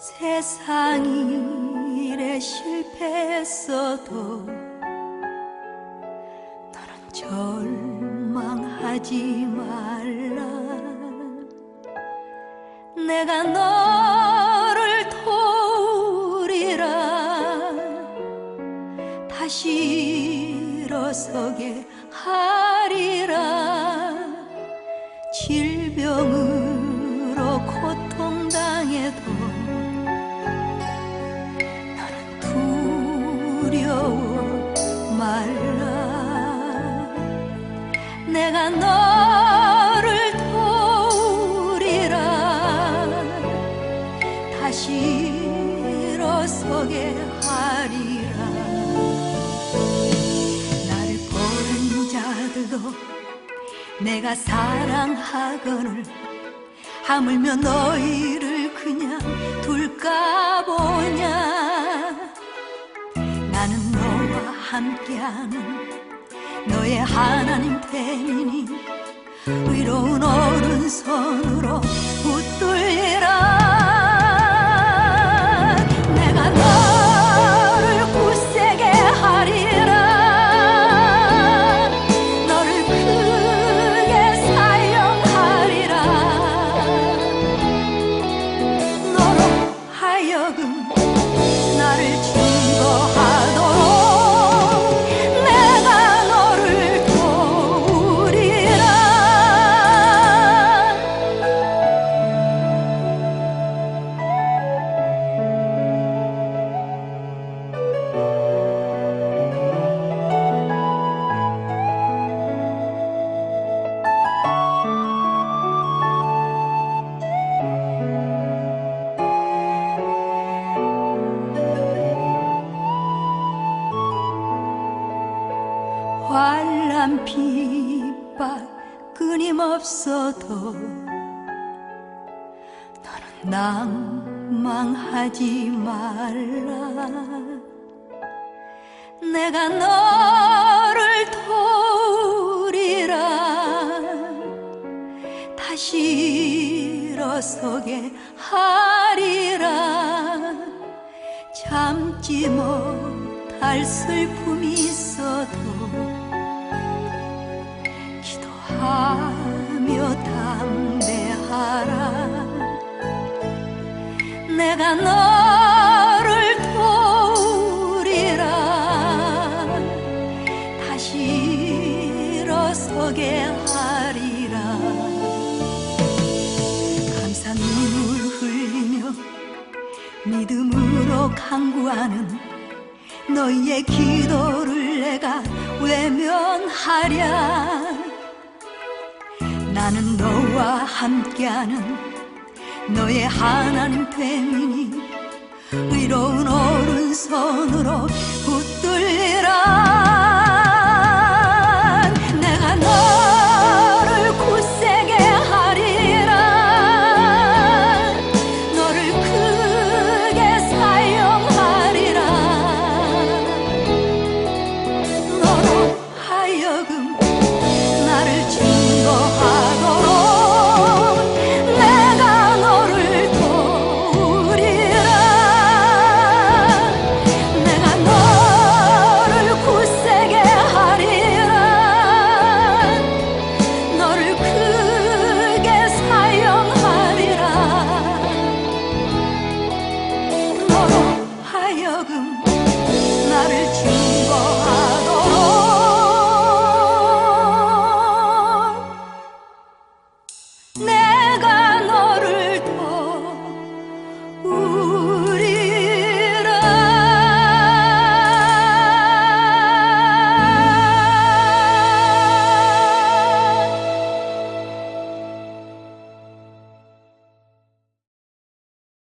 세상이 이래 실패했어도 너는 절망하지 말라. 내가 너를 도우리라. 다시 일어서게 하리라 내가 사랑하거늘 하물며 너희를 그냥 둘까 보냐? 나는 너와 함께하는 너의 하나님 됨이니 의로운 오른손으로 붙 환란 핍박 끊임없어도 너는 낭망하지 말라. 내가 너를 도우리라. 다시 일어서게 하리라. 참지 못할 슬픔이 있어도 기도하며 담대하라. 내가 너를 도우리라. 다시 일어서게 하리라. 감사 눈물 흘리며 믿음으로 강구하는 너희의 기도를 내가 외면하랴 나는 너와 함께하는 너의 하나님 됨이니 의로운 오른손으로 기억은 나를 주.